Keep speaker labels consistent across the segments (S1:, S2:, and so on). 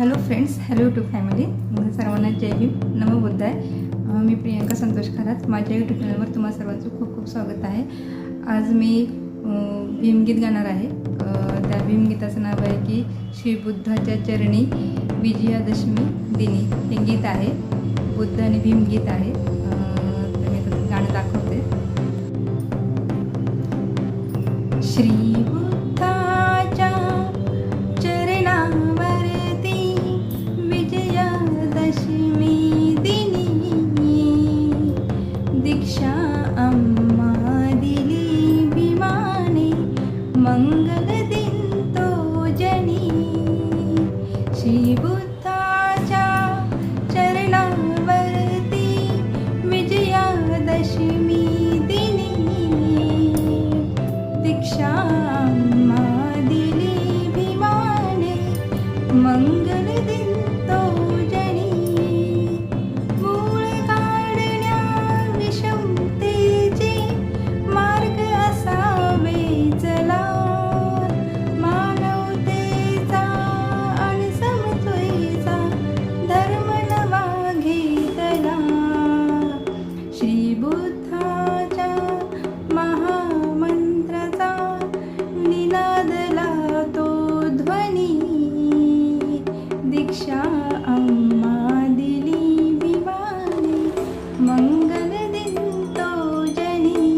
S1: Hello friends hello YouTube family सर्वांना जय हिंद. नमो बुद्ध आहे मी प्रियंका संतोष खरात. माझ्या यूट्यूब चॅनलवर तुम्हा सर्वांचं खूप खूप स्वागत आहे. आज मी भीमगीत गाणार आहे. त्या भीमगीताचं नाव आहे की श्री बुद्धाच्या चरणी विजयादशमी दिनी. हे गीत आहे. बुद्ध आणि भीमगीत आहे. तर मी गाणं दाखवते. श्री दिनी दीक्षा आम्हा दिली भीमाने मंगल दिन तो जनी। श्री बुद्धाच्या चरणावरती विजयादशमी दिनी। दीक्षा मंगल दीक्षा आम्हा दिली भीमाने मंगल दिन तो जनी।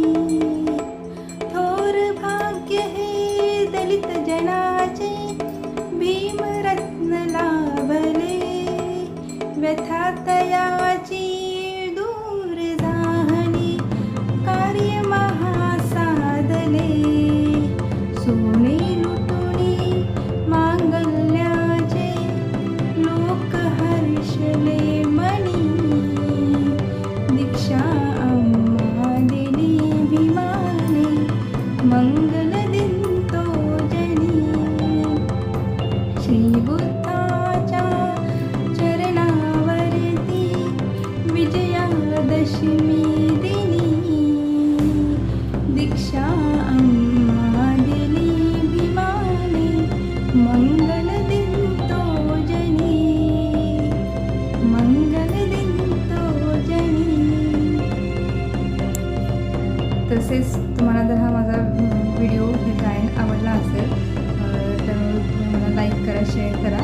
S1: थोर भाग्य हे दलित जनाचे भीमरत्न लाभले तसेच तुम्हाला जर हा माझा व्हिडिओ डिझाईन आवडला असेल तर मला लाईक करा शेअर करा.